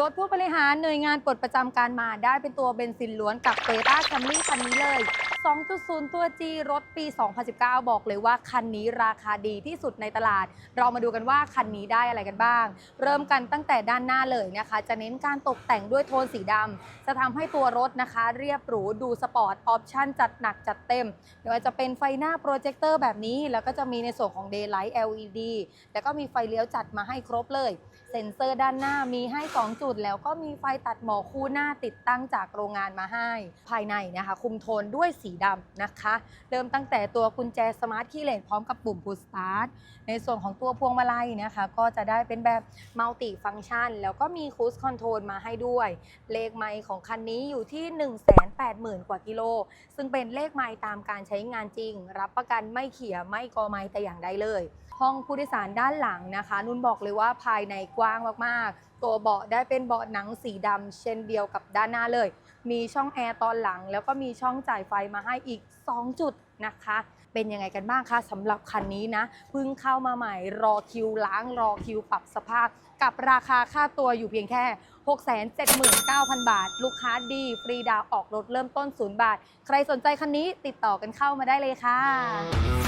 รถผู้บริหารหน่วยงานปลดประจำการมาได้เป็นตัวเบนซินล้วนกับโตโยต้าแคมรี่คันนี้เลย 2.0 ตัว G รถปี 2019 บอกเลยว่าคันนี้ราคาดีที่สุดในตลาด เรามาดูกันว่าคันนี้ได้อะไรกันบ้าง เริ่มกันตั้งแต่ด้านหน้าเลยนะคะ จะเน้นการตกแต่งด้วยโทนสีดำจะทำให้ตัวรถนะคะ เรียบหรูดูสปอร์ตออปชั่นจัดหนักจัดเต็มไม่ว่าจะเป็นไฟหน้าโปรเจคเตอร์แบบนี้ แล้วก็จะมีในส่วนของ Daylight LED แล้วก็มีไฟเลี้ยวจัดมาให้ครบเลยเซ็นเซอร์ด้านหน้ามีให้ 2 จุด แล้วก็มีไฟตัดหมอกคู่หน้าติดตั้งจากโรงงานมาให้ ภายในนะคะ คุมโทนด้วยสีดำนะคะ เริ่มตั้งแต่ตัวกุญแจสมาร์ทคีย์เลสพร้อมกับปุ่ม push start ในส่วนของตัวพวงมาลัยนะคะ ก็จะได้เป็นแบบมัลติฟัง c t ชันแล้วก็มีคูสคอนโทรลมาให้ด้วย เลขไมล์ของคันนี้อยู่ที่ 180,000 กว่ากิโล ซึ่งเป็นเลขไมล์ตามการใช้งานจริง รับประกันไม่เขียไม่กอไมล์แต่อย่างใดเลย ห้องผู้โดยสารด้านหลังนะคะ นุ่นบอกเลยว่าภายในกว้างมากๆ ตัวเบาะได้เป็นเบาะหนังสีดำเช่นเดียวกับด้านหน้าเลย มีช่องแอร์ตอนหลัง แล้วก็มีช่องจ่ายไฟมาให้อีก 2 จุดนะคะ เป็นยังไงกันบ้างคะสำหรับคันนี้นะเพิ่งเข้ามาใหม่รอคิวล้างรอคิวปรับสภาพ กับราคาค่าตัวอยู่เพียงแค่ 679,000 บาท ลูกค้าดี ฟรีดาวออกรถเริ่มต้น 0 บาท ใครสนใจคันนี้ติดต่อกันเข้ามาได้เลยค่ะ